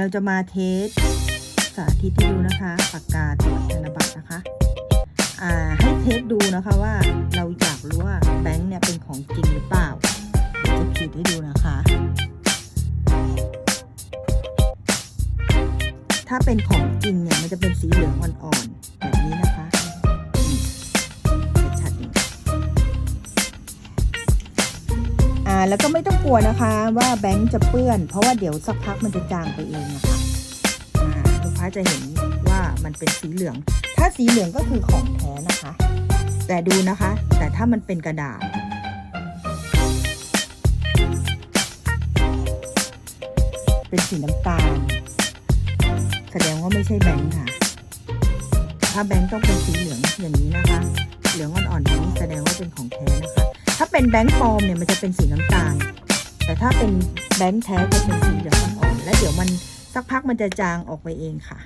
เราจะมาเทสสาธิตให้ดูนะคะปากกาตรวจธนบัตรนะคะอ่าให้เทสดูนะคะว่าเราอยากรู้ว่าแบงค์เนี่ยเป็นของจริงหรือเปล่า จะขีดให้ดูนะคะ ถ้าเป็นของจริงเนี่ยมันจะ แล้วก็ไม่ต้องกลัวนะคะว่าแบงค์จะเปื้อน เพราะว่าเดี๋ยวสักพักมันจะจางไปเองนะคะลูกค้าจะเห็นว่ามันเป็นสีเหลือง ถ้าสีเหลืองก็คือของแท้นะคะ แต่ดูนะคะ แต่ถ้ามันเป็นกระดาษเป็นสีน้ำตาล แสดงว่าไม่ใช่แบงค์ค่ะ ถ้าแบงค์ต้องเป็นสีเหลืองอย่างนี้นะคะ ถ้าเป็นแบงค์ปลอมเนี่ยมันจะเป็นสีน้ำตาล แต่ถ้าเป็นแบงค์แท้จะเป็นสีเหลืองอ่อนและเดี๋ยวมันสักพักมันจะจางออกไปเองค่ะ